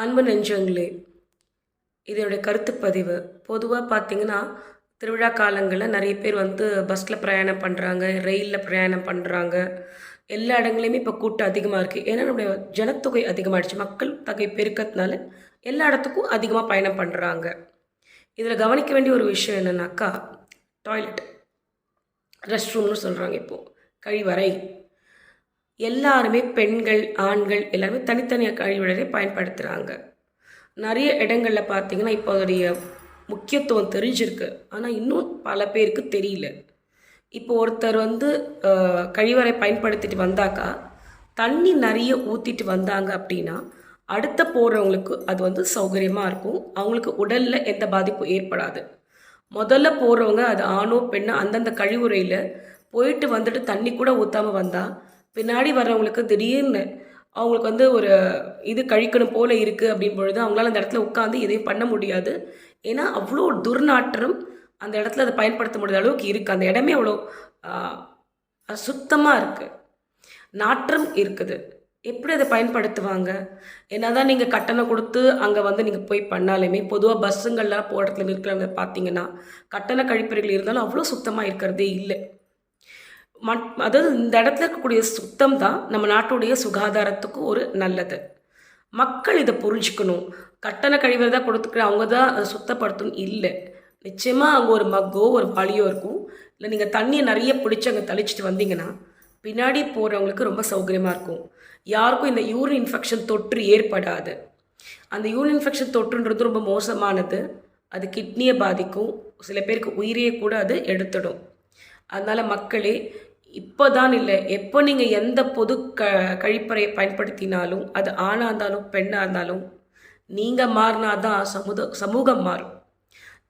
அன்பு நெஞ்சங்களே இதனுடைய கருத்துப்பதிவு. பொதுவாக பார்த்தீங்கன்னா திருவிழா காலங்களில் நிறைய பேர் வந்து பஸ்ஸில் பிரயாணம் பண்ணுறாங்க ரயிலில் பிரயாணம் பண்ணுறாங்க எல்லா இடங்களையுமே இப்போ கூட்டம் அதிகமாக இருக்குது ஏன்னா நம்முடைய ஜனத்தொகை அதிகமாகிடுச்சு மக்கள் தொகை பெருக்கத்தினால எல்லா இடத்துக்கும் அதிகமாக பயணம் பண்ணுறாங்க இதில் கவனிக்க வேண்டிய ஒரு விஷயம் என்னென்னாக்கா டாய்லெட் ரெஸ்ட் ரூம்னு சொல்கிறாங்க இப்போது கழிவறை. எல்லாருமே பெண்கள் ஆண்கள் எல்லாருமே தனித்தனியாக கழிவறை பயன்படுத்துகிறாங்க நிறைய இடங்களில் பார்த்தீங்கன்னா இப்போ அதோடைய முக்கியத்துவம் தெரிஞ்சிருக்கு. ஆனால் இன்னும் பல பேருக்கு தெரியல. இப்போ ஒருத்தர் வந்து கழிவறை பயன்படுத்திட்டு வந்தாக்கா தண்ணி நிறைய ஊற்றிட்டு வந்தாங்க அப்படின்னா அடுத்த போகிறவங்களுக்கு அது வந்து சௌகரியமாக இருக்கும். அவங்களுக்கு உடலில் எந்த பாதிப்பும் ஏற்படாது. முதல்ல போகிறவங்க அது ஆணோ பெண்ணோ அந்தந்த கழிவுறையில் போயிட்டு வந்துட்டு தண்ணி கூட ஊற்றாமல் வந்தால் பின்னாடி வர்றவங்களுக்கு திடீர்னு அவங்களுக்கு வந்து ஒரு இது கழிக்கணும் போல் இருக்குது அப்படின் பொழுது அவங்களால அந்த இடத்துல உட்காந்து எதையும் பண்ண முடியாது. ஏன்னா அவ்வளோ துர்நாற்றம் அந்த இடத்துல அதை பயன்படுத்த முடியாத அளவுக்கு இருக்குது அந்த இடமே அவ்வளோ சுத்தமாக இருக்குது நாற்றம் இருக்குது. எப்படி அதை பயன்படுத்துவாங்க? என்ன தான் நீங்கள் கட்டணம் கொடுத்து அங்கே வந்து நீங்கள் போய் பண்ணாலுமே பொதுவாக பஸ்ஸுங்கள்லாம் போகிற இடத்துல இருக்கிறவங்க பார்த்தீங்கன்னா கட்டண கழிப்பறைகள் இருந்தாலும் அவ்வளோ சுத்தமாக இருக்கிறதே இல்லை. மட் அதாவது இந்த இடத்துல இருக்கக்கூடிய சுத்தம் தான் நம்ம நாட்டுடைய சுகாதாரத்துக்கு ஒரு நல்லது. மக்கள் இதை புரிஞ்சுக்கணும். கட்டண கழிவறை தான் கொடுத்துக்கிற அவங்க தான் அதை சுத்தப்படுத்தணும். இல்லை. நிச்சயமாக அங்கே ஒரு மக்கோ ஒரு பாலியோ இருக்கும். இல்லை நீங்கள் தண்ணியை நிறைய பிடிச்சி அங்கே தெளிச்சிட்டு வந்தீங்கன்னா பின்னாடி போகிறவங்களுக்கு ரொம்ப சௌகரியமாக இருக்கும். யாருக்கும் இந்த யூரின் இன்ஃபெக்ஷன் தொற்று ஏற்படாது. அந்த யூரின் இன்ஃபெக்ஷன் தொற்றுன்றது ரொம்ப மோசமானது. அது கிட்னியை பாதிக்கும். சில பேருக்கு உயிரையே கூட அது எடுத்துடும். அதனால் மக்களே இப்போ தான் இல்லை. எப்போ நீங்கள் எந்த பொது க கழிப்பறையை பயன்படுத்தினாலும் அது ஆணாக இருந்தாலும் பெண்ணாக இருந்தாலும் நீங்கள் மாறினா தான் சமுத சமூகம் மாறும்.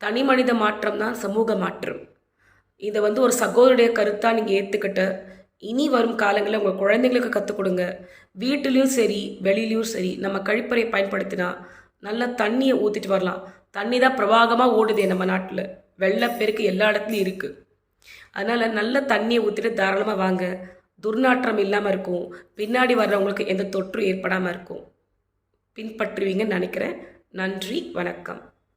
தனி மனித மாற்றம் தான் சமூக மாற்றம். இதை வந்து ஒரு சகோதரருடைய கருத்தாக நீங்கள் ஏற்றுக்கிட்ட இனி வரும் காலங்களில் உங்கள் குழந்தைங்களுக்கு கற்றுக் கொடுங்க. வீட்டிலையும் சரி வெளியிலையும் சரி நம்ம கழிப்பறையை பயன்படுத்தினா நல்லா தண்ணியை ஊற்றிட்டு வரலாம். தண்ணி தான் பிரவாகமாக ஓடுதே நம்ம நாட்டில். வெள்ளப்பெருக்கு எல்லா இடத்துலையும் இருக்குது அதனால் நல்ல தண்ணியை ஊற்றிட்டு தாராளமாக வாங்க. துர்நாற்றம் இல்லாமல் இருக்கும். பின்னாடி வர்றவங்களுக்கு எந்த தொற்றும் ஏற்படாமல் இருக்கும். பின்பற்றுவீங்கன்னு நினைக்கிறேன். நன்றி வணக்கம்.